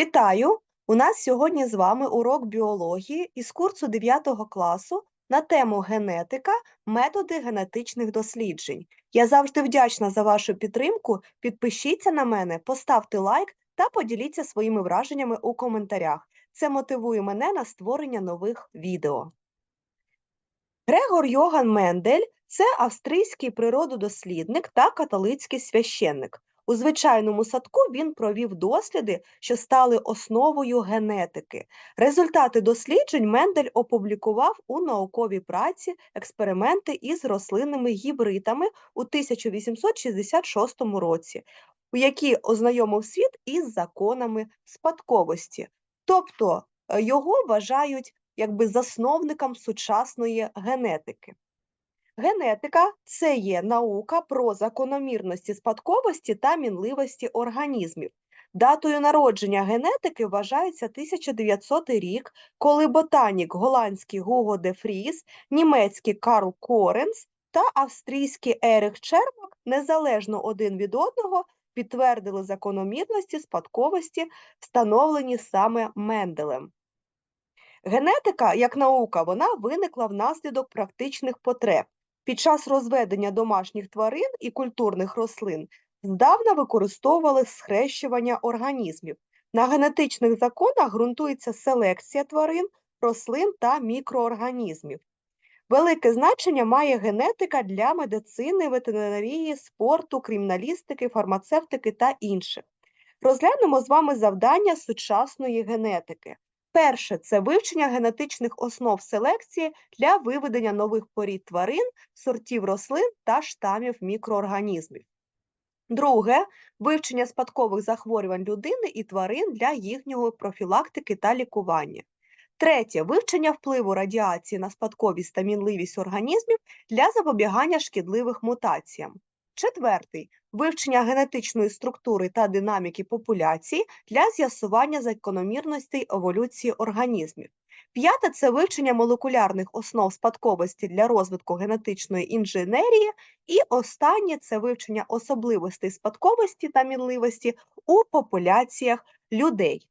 Вітаю! У нас сьогодні з вами урок біології із курсу 9 класу на тему генетика, методи генетичних досліджень. Я завжди вдячна за вашу підтримку. Підпишіться на мене, поставте лайк та поділіться своїми враженнями у коментарях. Це мотивує мене на створення нових відео. Грегор Йоган Мендель це австрійський природодослідник та католицький священник. У звичайному садку він провів досліди, що стали основою генетики. Результати досліджень Мендель опублікував у науковій праці експерименти із рослинними гібридами у 1866 році, у якій ознайомив світ із законами спадковості. Тобто е, його вважають якби засновником сучасної генетики. Генетика це є наука про закономірності спадковості та мінливості організмів. Датою народження генетики вважається 1900 рік, коли ботанік голландський Гуго де Фріс, німецький Карл Коренс та австрійський Ерих Чермак незалежно один від одного підтвердили закономірності спадковості, встановлені саме Менделем. Генетика як наука вона виникла внаслідок практичних потреб. Під час розведення домашніх тварин і культурних рослин здавна використовували схрещування організмів. На генетичних законах ґрунтується селекція тварин, рослин та мікроорганізмів. Велике значення має генетика для медицини, ветеринарії, спорту, криміналістики, фармацевтики та інших. Розглянемо з вами завдання сучасної генетики. Перше це вивчення генетичних основ селекції для виведення нових порід тварин, сортів рослин та штамів мікроорганізмів. Друге вивчення спадкових захворювань людини і тварин для їхнього профілактики та лікування. Третє вивчення впливу радіації на спадковість та мінливість організмів для запобігання шкідливих мутаціям. Четвертий вивчення генетичної структури та динаміки популяції для з'ясування закономірностей еволюції організмів. П'яте це вивчення молекулярних основ спадковості для розвитку генетичної інженерії. І останнє це вивчення особливостей спадковості та мінливості у популяціях людей.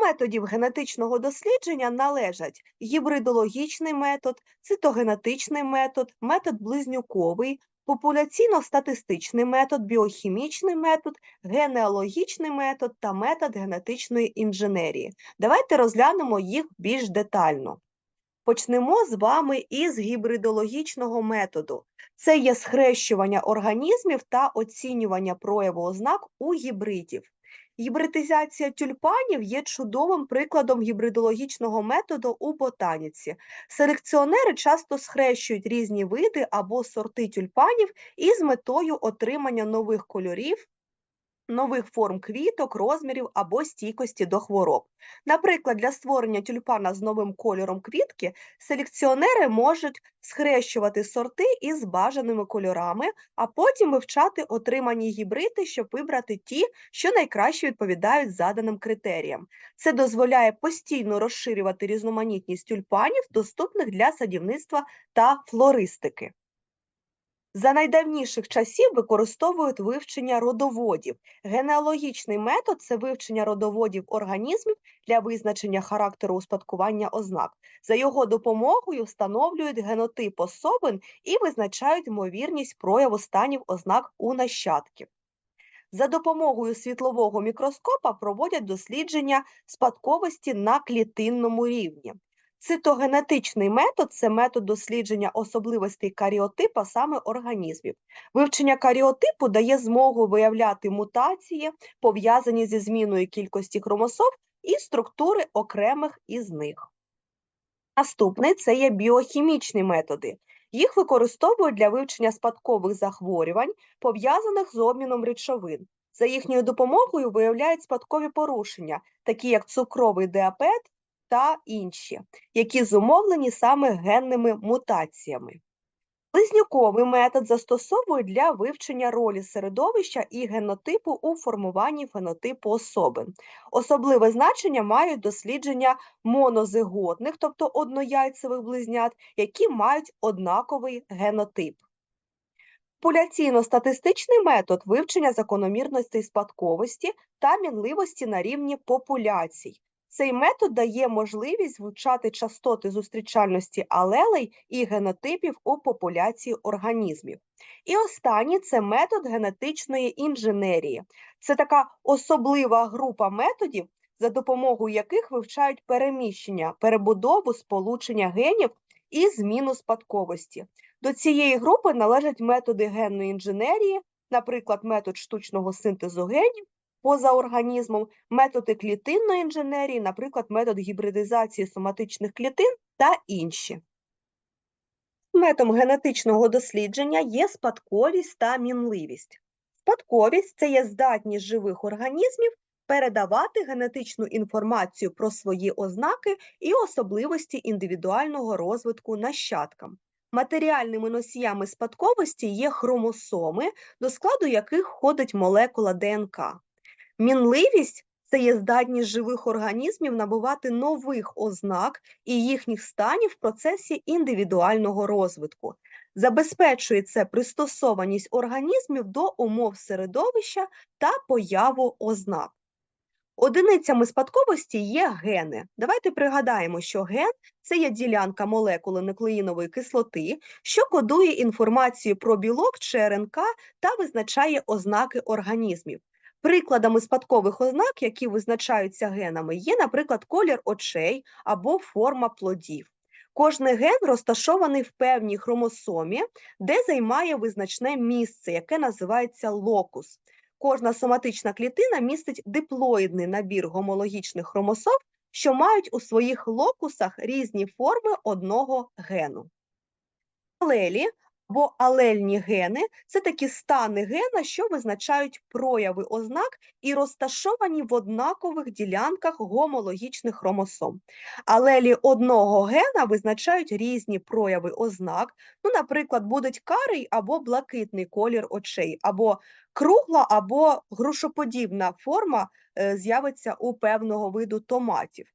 Методів генетичного дослідження належать гібридологічний метод, цитогенетичний метод, метод близнюковий, популяційно-статистичний метод, біохімічний метод, генеалогічний метод та метод генетичної інженерії. Давайте розглянемо їх більш детально. Почнемо з вами із гібридологічного методу. Це є схрещування організмів та оцінювання прояву ознак у гібридів. Гібридизація тюльпанів є чудовим прикладом гібридологічного методу у ботаніці. Селекціонери часто схрещують різні види або сорти тюльпанів із метою отримання нових кольорів нових форм квіток, розмірів або стійкості до хвороб. Наприклад, для створення тюльпана з новим кольором квітки селекціонери можуть схрещувати сорти із бажаними кольорами, а потім вивчати отримані гібриди, щоб вибрати ті, що найкраще відповідають заданим критеріям. Це дозволяє постійно розширювати різноманітність тюльпанів, доступних для садівництва та флористики. За найдавніших часів використовують вивчення родоводів. Генеалогічний метод це вивчення родоводів організмів для визначення характеру успадкування ознак. За його допомогою встановлюють генотип особин і визначають ймовірність прояву станів ознак у нащадків. За допомогою світлового мікроскопа проводять дослідження спадковості на клітинному рівні. Цитогенетичний метод це метод дослідження особливостей каріотипа саме організмів. Вивчення каріотипу дає змогу виявляти мутації, пов'язані зі зміною кількості хромосом і структури окремих із них. Наступний це є біохімічні методи. Їх використовують для вивчення спадкових захворювань, пов'язаних з обміном речовин. За їхньою допомогою виявляють спадкові порушення, такі як цукровий діабет, та інші, які зумовлені саме генними мутаціями. Близнюковий метод застосовують для вивчення ролі середовища і генотипу у формуванні фенотипу особи. Особливе значення мають дослідження монозиготних, тобто однояйцевих близнят, які мають однаковий генотип. Популяційно-статистичний метод вивчення закономірностей спадковості та мінливості на рівні популяцій. Цей метод дає можливість вивчати частоти зустрічальності алелей і генотипів у популяції організмів. І останній це метод генетичної інженерії. Це така особлива група методів, за допомогою яких вивчають переміщення, перебудову, сполучення генів і зміну спадковості. До цієї групи належать методи генної інженерії, наприклад, метод штучного синтезу генів поза організмом, методи клітинної інженерії, наприклад, метод гібридизації соматичних клітин та інші. Методом генетичного дослідження є спадковість та мінливість. Спадковість це є здатність живих організмів передавати генетичну інформацію про свої ознаки і особливості індивідуального розвитку нащадкам. Матеріальними носіями спадковості є хромосоми, до складу яких входить молекула ДНК. Мінливість це є здатність живих організмів набувати нових ознак і їхніх станів в процесі індивідуального розвитку. Забезпечує це пристосованість організмів до умов середовища та появу ознак. Одиницями спадковості є гени. Давайте пригадаємо, що ген це є ділянка молекули нуклеїнової кислоти, що кодує інформацію про білок чи РНК та визначає ознаки організмів. Прикладами спадкових ознак, які визначаються генами, є, наприклад, колір очей або форма плодів. Кожний ген розташований в певній хромосомі, де займає визначне місце, яке називається локус. Кожна соматична клітина містить диплоїдний набір гомологічних хромосом, що мають у своїх локусах різні форми одного гену. Алелі або алельні гени це такі стани гена, що визначають прояви ознак і розташовані в однакових ділянках гомологічних хромосом. Алелі одного гена визначають різні прояви ознак, ну, наприклад, будуть карий або блакитний колір очей, або кругла або грушоподібна форма е, з'явиться у певного виду томатів.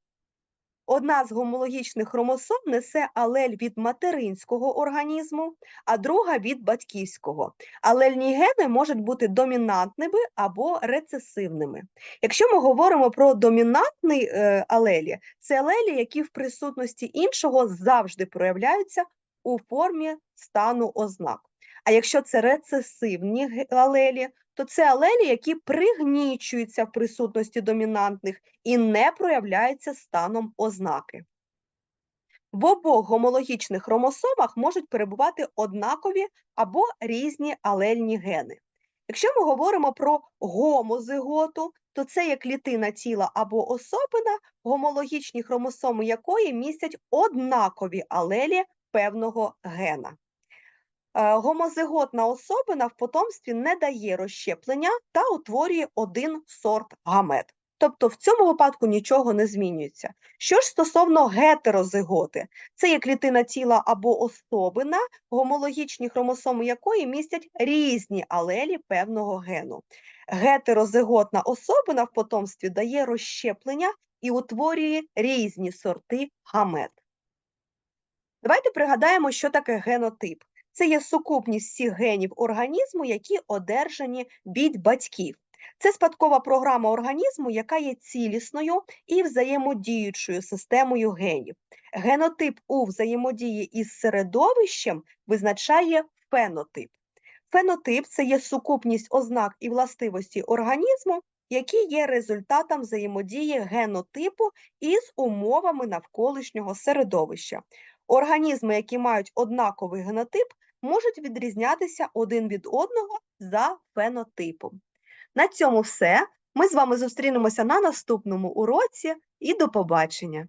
Одна з гомологічних хромосом несе алель від материнського організму, а друга від батьківського. Алельні гени можуть бути домінантними або рецесивними. Якщо ми говоримо про домінантний е, алелі, це алелі, які в присутності іншого завжди проявляються у формі стану ознак. А якщо це рецесивні алелі, то це алелі, які пригнічуються в присутності домінантних і не проявляються станом ознаки. В обох гомологічних хромосомах можуть перебувати однакові або різні алельні гени. Якщо ми говоримо про гомозиготу, то це є клітина тіла або особина, гомологічні хромосоми якої містять однакові алелі певного гена. Е, гомозиготна особина в потомстві не дає розщеплення та утворює один сорт гамет. Тобто в цьому випадку нічого не змінюється. Що ж стосовно гетерозиготи, це є клітина тіла або особина, гомологічні хромосоми якої містять різні алелі певного гену. Гетерозиготна особина в потомстві дає розщеплення і утворює різні сорти гамет. Давайте пригадаємо, що таке генотип. Це є сукупність всіх генів організму, які одержані від батьків. Це спадкова програма організму, яка є цілісною і взаємодіючою системою генів. Генотип у взаємодії із середовищем визначає фенотип. Фенотип це є сукупність ознак і властивості організму, які є результатом взаємодії генотипу із умовами навколишнього середовища. Організми, які мають однаковий генотип, можуть відрізнятися один від одного за фенотипом. На цьому все. Ми з вами зустрінемося на наступному уроці і до побачення!